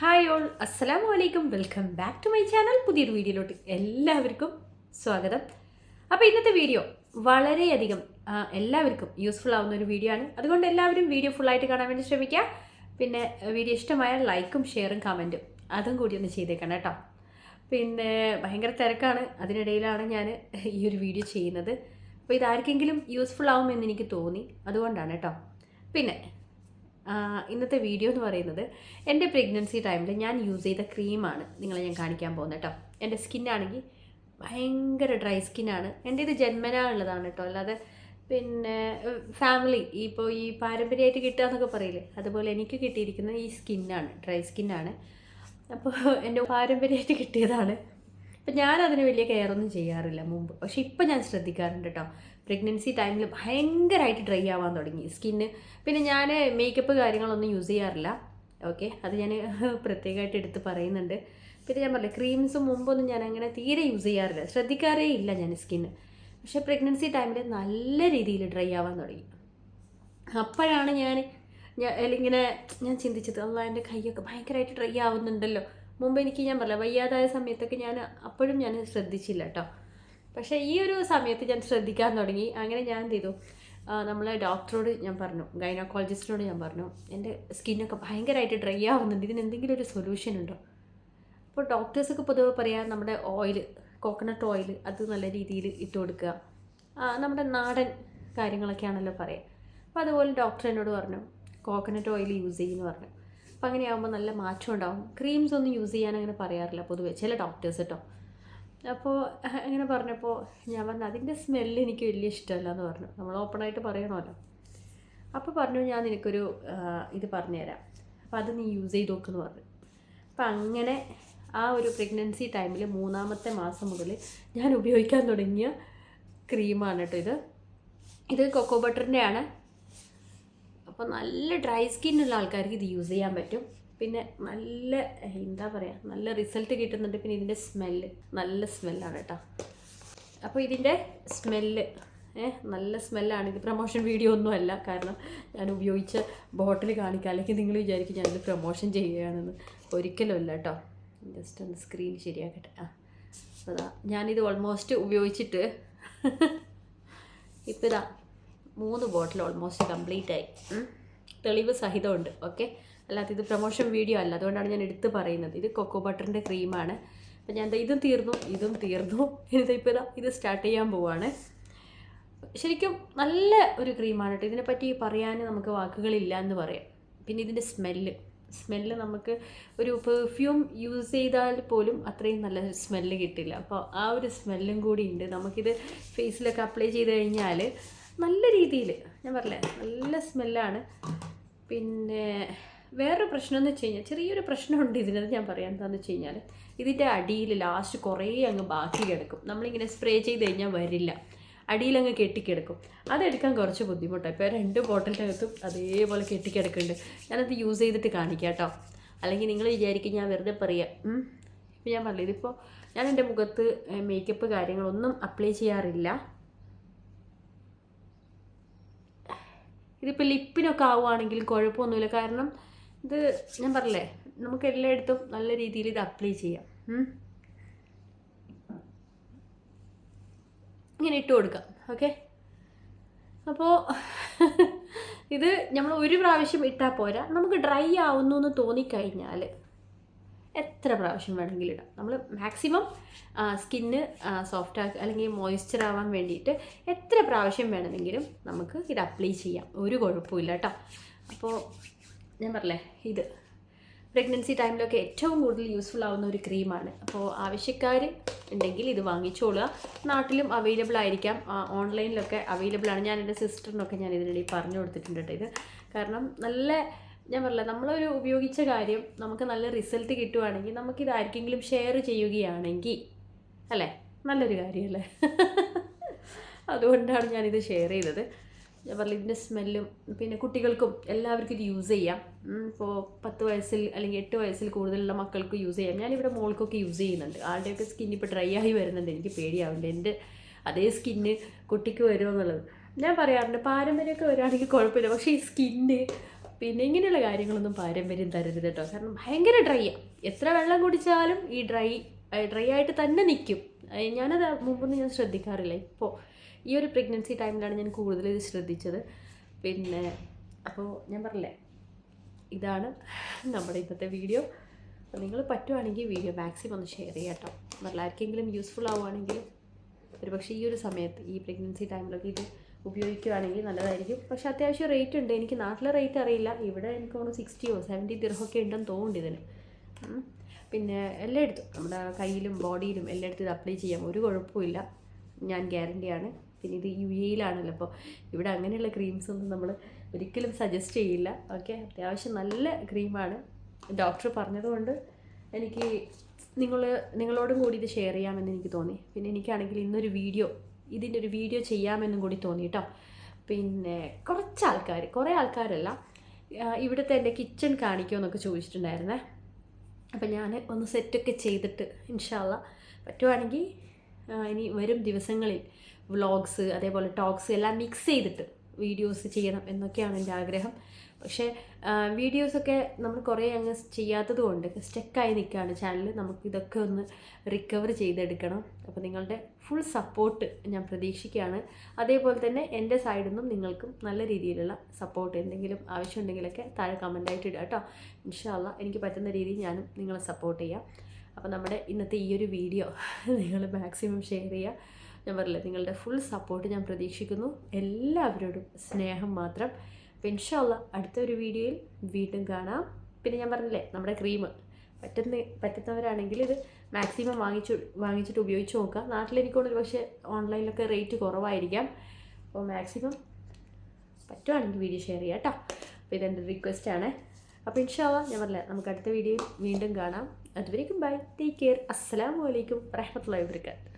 Hi all അസ്സലാമു അലൈക്കും welcome back to my channel പുതിയൊരു വീഡിയോയിലോട്ട് എല്ലാവർക്കും സ്വാഗതം. അപ്പോൾ ഇന്നത്തെ വീഡിയോ വളരെയധികം എല്ലാവർക്കും യൂസ്ഫുൾ ആവുന്ന ഒരു വീഡിയോ ആണ്. അതുകൊണ്ട് എല്ലാവരും വീഡിയോ ഫുള്ളായിട്ട് കാണാൻ വേണ്ടി ശ്രമിക്കുക പിന്നെ വീഡിയോ ഇഷ്ടമായ ലൈക്കും ഷെയറും കമന്റും അതും കൂടി ഒന്ന് ചെയ്തേക്കണം കേട്ടോ. പിന്നെ ഭയങ്കര തിരക്കാണ്. അതിനിടയിലാണ് ഞാൻ ഈ ഒരു വീഡിയോ ചെയ്യുന്നത്. അപ്പോൾ ഇതാർക്കെങ്കിലും യൂസ്ഫുൾ ആവുമെന്ന് എനിക്ക് തോന്നി. അതുകൊണ്ടാണ് കേട്ടോ. പിന്നെ ഇന്നത്തെ വീഡിയോ എന്ന് പറയുന്നത് എന്റെ പ്രഗ്നൻസി ടൈമിൽ ഞാൻ യൂസ് ചെയ്ത ക്രീമാണ് നിങ്ങളെ ഞാൻ കാണിക്കാൻ പോകുന്നത് കേട്ടോ. എന്റെ സ്കിന്നാണെങ്കിൽ ഭയങ്കര ഡ്രൈ സ്കിന്നാണ് എന്റെ ഇത് ജന്മനാ ഉള്ളതാണ് കേട്ടോ. അല്ലാതെ പിന്നെ ഫാമിലി ഇപ്പോൾ ഈ പാരമ്പര്യമായിട്ട് കിട്ടുക എന്നൊക്കെ പറയില്ലേ? അതുപോലെ എനിക്ക് കിട്ടിയിരിക്കുന്നത് ഈ സ്കിന്നാണ് ഡ്രൈ സ്കിന്നാണ് അപ്പോൾ എന്റെ പാരമ്പര്യമായിട്ട് കിട്ടിയതാണ്. അപ്പം ഞാൻ അതിന് വലിയ കെയർ ഒന്നും ചെയ്യാറില്ല മുമ്പ്. പക്ഷേ ഇപ്പം ഞാൻ ശ്രദ്ധിക്കാറുണ്ട് കേട്ടോ. പ്രഗ്നൻസി ടൈമിൽ ഭയങ്കരമായിട്ട് ഡ്രൈ ആവാൻ തുടങ്ങി. സ്കിന്ന് പിന്നെ ഞാൻ മേക്കപ്പ് കാര്യങ്ങളൊന്നും യൂസ് ചെയ്യാറില്ല. ഓക്കെ? അത് ഞാൻ പ്രത്യേകമായിട്ട് എടുത്ത് പറയുന്നുണ്ട്. പിന്നെ ഞാൻ പറഞ്ഞില്ല ക്രീംസ് മുമ്പൊന്നും ഞാൻ അങ്ങനെ തീരെ യൂസ് ചെയ്യാറില്ല. ശ്രദ്ധിക്കാറേ ഇല്ല ഞാൻ സ്കിന്ന്. പക്ഷേ പ്രഗ്നൻസി ടൈമിൽ നല്ല രീതിയിൽ ഡ്രൈ ആവാൻ തുടങ്ങി. അപ്പോഴാണ് ഞാൻ ഞാൻ ഇങ്ങനെ ഞാൻ ചിന്തിച്ചത് അല്ല എന്റെ കൈയൊക്കെ ഭയങ്കരമായിട്ട് ഡ്രൈ ആവുന്നുണ്ടല്ലോ. മുമ്പ് എനിക്ക് ഞാൻ പറഞ്ഞില്ല വയ്യാതായ സമയത്തൊക്കെ ഞാൻ അപ്പോഴും ഞാൻ ശ്രദ്ധിച്ചില്ല കേട്ടോ പക്ഷേ ഈ ഒരു സമയത്ത് ഞാൻ ശ്രദ്ധിക്കാൻ തുടങ്ങി. അങ്ങനെ ഞാൻ എന്ത് ചെയ്തു? നമ്മളെ ഡോക്ടറോട് ഞാൻ പറഞ്ഞു ഗൈനക്കോളജിസ്റ്റിനോട് ഞാൻ പറഞ്ഞു എന്റെ സ്കിന്നൊക്കെ ഭയങ്കരമായിട്ട് ഡ്രൈ ആവുന്നുണ്ട് ഇതിന് എന്തെങ്കിലും ഒരു സൊല്യൂഷൻ ഉണ്ടോ? അപ്പോൾ ഡോക്ടേഴ്സൊക്കെ പൊതുവെ പറയാം നമ്മുടെ ഓയിൽ കോക്കനട്ട് ഓയിൽ അത് നല്ല രീതിയിൽ ഇട്ട് കൊടുക്കുക. നമ്മുടെ നാടൻ കാര്യങ്ങളൊക്കെയാണല്ലോ പറയുക അപ്പോൾ അതുപോലെ ഡോക്ടർ എന്നോട് പറഞ്ഞു കോക്കനട്ട് ഓയിൽ യൂസ് ചെയ്യുമെന്ന് പറഞ്ഞു. അപ്പോൾ അങ്ങനെയാകുമ്പോൾ നല്ല മാറ്റം ഉണ്ടാവും ക്രീംസ് ഒന്നും യൂസ് ചെയ്യാൻ അങ്ങനെ പറയാറില്ല പൊതുവേ. ചില ഡോക്ടേഴ്സ് കേട്ടോ അപ്പോൾ അങ്ങനെ പറഞ്ഞപ്പോൾ ഞാൻ പറഞ്ഞു അതിന്റെ സ്മെല്ല് എനിക്ക് വലിയ ഇഷ്ടമല്ല എന്ന് പറഞ്ഞു. നമ്മൾ ഓപ്പണായിട്ട് പറയണമല്ലോ അപ്പോൾ പറഞ്ഞു ഞാൻ നിനക്കൊരു ഇത് പറഞ്ഞുതരാം. അപ്പോൾ അത് നീ യൂസ് ചെയ്ത് നോക്കുമെന്ന് പറഞ്ഞു. അപ്പം അങ്ങനെ ആ ഒരു പ്രഗ്നൻസി ടൈമിൽ മൂന്നാമത്തെ മാസം മുതൽ ഞാൻ ഉപയോഗിക്കാൻ തുടങ്ങിയ ക്രീമാണ് കേട്ടോ ഇത്. ഇത് കൊക്കോ ബട്ടറിന്റെ ആണ്. അപ്പോൾ നല്ല ഡ്രൈ സ്കിന്നുള്ള ആൾക്കാർക്ക് ഇത് യൂസ് ചെയ്യാൻ പറ്റും. പിന്നെ നല്ല എന്താ പറയുക നല്ല റിസൾട്ട് കിട്ടുന്നുണ്ട്. പിന്നെ ഇതിന്റെ സ്മെല്ല് നല്ല സ്മെല്ലാണ് കേട്ടോ. അപ്പോൾ ഇതിന്റെ സ്മെല്ല് ഏഹ് നല്ല സ്മെല്ലാണ്. ഇത് പ്രൊമോഷൻ വീഡിയോ ഒന്നും അല്ല. കാരണം ഞാൻ ഉപയോഗിച്ച ബോട്ടിൽ കാണിക്കുക അല്ലെങ്കിൽ നിങ്ങൾ വിചാരിക്കും ഞാനിത് പ്രൊമോഷൻ ചെയ്യുകയാണെന്ന്. ഒരിക്കലും അല്ല കേട്ടോ. ജസ്റ്റ് ഒന്ന് സ്ക്രീൻ ശരിയാക്കട്ടെ. ആ അതാ. ഞാനിത് ഓൾമോസ്റ്റ് ഉപയോഗിച്ചിട്ട് ഇപ്പം ഇതാ മൂന്ന് ബോട്ടിൽ ഓൾമോസ്റ്റ് കംപ്ലീറ്റ് ആയി. തെളിവ് സഹിതമുണ്ട്. ഓക്കെ അല്ലാതെ ഇത് പ്രൊമോഷൻ വീഡിയോ അല്ല. അതുകൊണ്ടാണ് ഞാൻ എടുത്ത് പറയുന്നത്. ഇത് കൊക്കോ ബട്ടറിന്റെ ക്രീമാണ് അപ്പം ഞാൻ ഇതും തീർന്നു ഇതും തീർന്നു. ഇനി ഇപ്പോൾ ഇതാ ഇത് സ്റ്റാർട്ട് ചെയ്യാൻ പോവാണ്. ശരിക്കും നല്ല ഒരു ക്രീമാണ് കേട്ടോ ഇതിനെപ്പറ്റി പറയാൻ നമുക്ക് വാക്കുകളില്ല എന്ന് പറയാം. പിന്നെ ഇതിന്റെ സ്മെല്ല് സ്മെല്ല് നമുക്ക് ഒരു പെർഫ്യൂം യൂസ് ചെയ്താൽ പോലും അത്രയും നല്ല സ്മെല്ല് കിട്ടില്ല. അപ്പോൾ ആ ഒരു സ്മെല്ലും കൂടി ഉണ്ട്. നമുക്കിത് ഫേസിലൊക്കെ അപ്ലൈ ചെയ്ത് കഴിഞ്ഞാൽ നല്ല രീതിയിൽ ഞാൻ പറഞ്ഞേ നല്ല സ്മെല്ലാണ്. പിന്നെ വേറൊരു പ്രശ്നം എന്ന് വെച്ച് കഴിഞ്ഞാൽ ചെറിയൊരു പ്രശ്നമുണ്ട് ഇതിനത് ഞാൻ പറയാം എന്താണെന്ന് വെച്ച് കഴിഞ്ഞാൽ ഇതിന്റെ അടിയിൽ ലാസ്റ്റ് കുറേ അങ്ങ് ബാക്കി കിടക്കും. നമ്മളിങ്ങനെ സ്പ്രേ ചെയ്ത് കഴിഞ്ഞാൽ വരില്ല. അടിയിലങ്ങ് കെട്ടിക്കിടക്കും. അതെടുക്കാൻ കുറച്ച് ബുദ്ധിമുട്ടാണ് ഇപ്പോൾ രണ്ട് ബോട്ടിലിനകത്തും അതേപോലെ കെട്ടിക്കിടക്കുന്നുണ്ട്. ഞാനത് യൂസ് ചെയ്തിട്ട് കാണിക്കാം കേട്ടോ അല്ലെങ്കിൽ നിങ്ങൾ വിചാരിക്കും ഞാൻ വെറുതെ പറയാം. ഇപ്പം ഞാൻ പറഞ്ഞില്ല ഇതിപ്പോൾ ഞാൻ എന്റെ മുഖത്ത് മേക്കപ്പ് കാര്യങ്ങളൊന്നും അപ്ലൈ ചെയ്യാറില്ല. ഇതിപ്പോൾ ലിപ്പിനൊക്കെ ആവുകയാണെങ്കിൽ കുഴപ്പമൊന്നുമില്ല. കാരണം ഇത് ഞാൻ പറഞ്ഞില്ലേ നമുക്ക് എല്ലായിടത്തും നല്ല രീതിയിൽ ഇത് അപ്ലൈ ചെയ്യാം. ഇങ്ങനെ ഇട്ട് കൊടുക്കാം. ഓക്കെ? അപ്പോൾ ഇത് നമ്മൾ ഒരു പ്രാവശ്യം ഇട്ടാൽ പോരാ. നമുക്ക് ഡ്രൈ ആവുന്നു എന്ന് തോന്നിക്കഴിഞ്ഞാൽ എത്ര പ്രാവശ്യം വേണമെങ്കിലും ഇടാം. നമ്മൾ മാക്സിമം സ്കിന്ന് സോഫ്റ്റ് ആക്കുക അല്ലെങ്കിൽ മോയ്സ്ചർ ആവാൻ വേണ്ടിയിട്ട് എത്ര പ്രാവശ്യം വേണമെങ്കിലും നമുക്ക് ഇത് അപ്ലൈ ചെയ്യാം. ഒരു കുഴപ്പമില്ല കേട്ടോ. അപ്പോൾ ഞാൻ പറഞ്ഞേ ഇത്. പ്രഗ്നൻസി ടൈമിലൊക്കെ ഏറ്റവും കൂടുതൽ യൂസ്ഫുൾ ആവുന്ന ഒരു ക്രീമാണ് അപ്പോൾ ആവശ്യക്കാർ ഉണ്ടെങ്കിൽ ഇത് വാങ്ങിച്ചോളുക. നാട്ടിലും അവൈലബിൾ ആയിരിക്കാം. ഓൺലൈനിലൊക്കെ അവൈലബിൾ ആണ്. ഞാൻ എന്റെ സിസ്റ്ററിനൊക്കെ ഞാൻ ഇതിനിടയിൽ പറഞ്ഞു കൊടുത്തിട്ടുണ്ട് കേട്ടോ ഇത്. കാരണം നല്ല ഞാൻ പറഞ്ഞില്ല നമ്മളൊരു ഉപയോഗിച്ച കാര്യം നമുക്ക് നല്ല റിസൾട്ട് കിട്ടുവാണെങ്കിൽ നമുക്കിത് ആർക്കെങ്കിലും ഷെയർ ചെയ്യുകയാണെങ്കിൽ അല്ലേ? നല്ലൊരു കാര്യമല്ലേ? അതുകൊണ്ടാണ് ഞാനിത് ഷെയർ ചെയ്തത്. ഞാൻ പറഞ്ഞില്ല ഇതിന്റെ സ്മെല്ലും പിന്നെ കുട്ടികൾക്കും എല്ലാവർക്കും ഇത് യൂസ് ചെയ്യാം. ഇപ്പോൾ പത്ത് വയസ്സിൽ അല്ലെങ്കിൽ എട്ട് വയസ്സിൽ കൂടുതലുള്ള മക്കൾക്ക് യൂസ് ചെയ്യാം. ഞാനിവിടെ മോൾക്കൊക്കെ യൂസ് ചെയ്യുന്നുണ്ട്. ആളുടെയൊക്കെ സ്കിൻ ഇപ്പോൾ ഡ്രൈ ആയി വരുന്നുണ്ട് എനിക്ക് പേടിയാവുന്നുണ്ട്. എന്റെ അതേ സ്കിന്ന് കുട്ടിക്ക് വരുമോ എന്നുള്ളത് ഞാൻ പറയാറുണ്ട് പാരമ്പര്യമൊക്കെ വരികയാണെങ്കിൽ കുഴപ്പമില്ല. പക്ഷേ ഈ സ്കിന്ന് പിന്നെ ഇങ്ങനെയുള്ള കാര്യങ്ങളൊന്നും പാരമ്പര്യം തരരുത് കേട്ടോ. കാരണം ഭയങ്കര ഡ്രൈ ആണ് എത്ര വെള്ളം കുടിച്ചാലും ഈ ഡ്രൈ ഡ്രൈ ആയിട്ട് തന്നെ നിൽക്കും ഞാനത് മുമ്പൊന്നും ഞാൻ ശ്രദ്ധിക്കാറില്ല. ഇപ്പോൾ ഈ ഒരു പ്രഗ്നൻസി ടൈമിലാണ് ഞാൻ കൂടുതൽ ഇത് ശ്രദ്ധിച്ചത്. പിന്നെ അപ്പോൾ ഞാൻ പറഞ്ഞില്ലേ ഇതാണ് നമ്മുടെ ഇന്നത്തെ വീഡിയോ നിങ്ങൾ പറ്റുവാണെങ്കിൽ വീഡിയോ മാക്സിമം ഒന്ന് ഷെയർ ചെയ്യാം കേട്ടോ. നല്ല ആർക്കെങ്കിലും യൂസ്ഫുൾ ആവുകയാണെങ്കിൽ ഒരു പക്ഷേ ഈ ഒരു സമയത്ത് ഈ പ്രഗ്നൻസി ടൈമിലൊക്കെ ഇത് ഉപയോഗിക്കുകയാണെങ്കിൽ നല്ലതായിരിക്കും. പക്ഷെ അത്യാവശ്യം റേറ്റ് ഉണ്ട്. എനിക്ക് നാട്ടിലെ റേറ്റ് അറിയില്ല. ഇവിടെ എനിക്ക് തോന്നുന്നു സിക്സ്റ്റിയോ സെവന്റി ദിർഹൊക്കെ ഉണ്ടെന്ന് തോന്നുന്നുണ്ട് ഇതിന്. പിന്നെ എല്ലായിടത്തും നമ്മുടെ കയ്യിലും ബോഡിയിലും എല്ലായിടത്തും ഇത് അപ്ലൈ ചെയ്യാം. ഒരു കുഴപ്പമില്ല ഞാൻ ഗ്യാരണ്ടിയാണ് പിന്നെ ഇത് യു എയിലാണല്ലോ. അപ്പോൾ ഇവിടെ അങ്ങനെയുള്ള ക്രീംസ് ഒന്നും നമ്മൾ ഒരിക്കലും സജസ്റ്റ് ചെയ്യില്ല. ഓക്കെ അത്യാവശ്യം നല്ല ക്രീമാണ് ഡോക്ടർ പറഞ്ഞതുകൊണ്ട് എനിക്ക് നിങ്ങൾ നിങ്ങളോടും കൂടി ഇത് ഷെയർ ചെയ്യാമെന്ന് എനിക്ക് തോന്നി. പിന്നെ എനിക്കാണെങ്കിൽ ഇന്നൊരു വീഡിയോ ഇതിന്റെ ഒരു വീഡിയോ ചെയ്യാമെന്നും കൂടി തോന്നി കേട്ടോ പിന്നെ കുറച്ച് ആൾക്കാർ കുറേ ആൾക്കാരല്ല. ഇവിടുത്തെ എന്റെ കിച്ചൺ കാണിക്കുമെന്നൊക്കെ ചോദിച്ചിട്ടുണ്ടായിരുന്നേ. അപ്പം ഞാൻ ഒന്ന് സെറ്റൊക്കെ ചെയ്തിട്ട് ഇൻഷാല്ല പറ്റുവാണെങ്കിൽ ഇനി വരും ദിവസങ്ങളിൽ വ്ളോഗ്സ് അതേപോലെ ടോക്സ് എല്ലാം മിക്സ് ചെയ്തിട്ട് വീഡിയോസ് ചെയ്യണം എന്നൊക്കെയാണ് എന്റെ ആഗ്രഹം. പക്ഷേ വീഡിയോസൊക്കെ നമ്മൾ കുറേ അങ്ങ് ചെയ്യാത്തത് കൊണ്ട് സ്റ്റക്കായി നിൽക്കുകയാണ് ചാനൽ. നമുക്ക് ഇതൊക്കെ ഒന്ന് റിക്കവർ ചെയ്തെടുക്കണം. അപ്പോൾ നിങ്ങളുടെ ഫുൾ സപ്പോർട്ട് ഞാൻ പ്രതീക്ഷിക്കുകയാണ്. അതേപോലെ തന്നെ എന്റെ സൈഡിൽ നിന്നും നിങ്ങൾക്കും നല്ല രീതിയിലുള്ള സപ്പോർട്ട് എന്തെങ്കിലും ആവശ്യമുണ്ടെങ്കിലൊക്കെ താഴെ കമന്റായിട്ട് ഇടുക കേട്ടോ. ഇൻഷാല്ല എനിക്ക് പറ്റുന്ന രീതിയിൽ ഞാനും നിങ്ങളെ സപ്പോർട്ട് ചെയ്യാം. അപ്പോൾ നമ്മുടെ ഇന്നത്തെ ഈ ഒരു വീഡിയോ നിങ്ങൾ മാക്സിമം ഷെയർ ചെയ്യുക. ഞാൻ പറയില്ല നിങ്ങളുടെ ഫുൾ സപ്പോർട്ട് ഞാൻ പ്രതീക്ഷിക്കുന്നു. എല്ലാവരോടും സ്നേഹം മാത്രം. അപ്പോൾ അടുത്ത ഒരു വീഡിയോയിൽ വീണ്ടും കാണാം. പിന്നെ ഞാൻ പറഞ്ഞില്ലേ നമ്മുടെ ക്രീം പറ്റുന്ന പറ്റുന്നവരാണെങ്കിൽ ഇത് മാക്സിമം വാങ്ങിച്ചു വാങ്ങിച്ചിട്ട് ഉപയോഗിച്ച് നോക്കുക. നാട്ടിലെനിക്കൊന്നും പക്ഷേ ഓൺലൈനിലൊക്കെ റേറ്റ് കുറവായിരിക്കാം. അപ്പോൾ മാക്സിമം പറ്റുവാണെങ്കിൽ വീഡിയോ ഷെയർ ചെയ്യാം കേട്ടോ. അപ്പോൾ ഇതെന്റെ റിക്വസ്റ്റ് ആണ്. അപ്പോൾ ഇൻഷാല്ല ഞാൻ പറഞ്ഞില്ല നമുക്ക് അടുത്ത വീഡിയോയിൽ വീണ്ടും കാണാം. അതുവരേക്കും ബൈ ടേക്ക് കെയർ അസ്സാം വലൈക്കും വറഹ്മത്തുള്ളാഹി വബറകാതുഹു.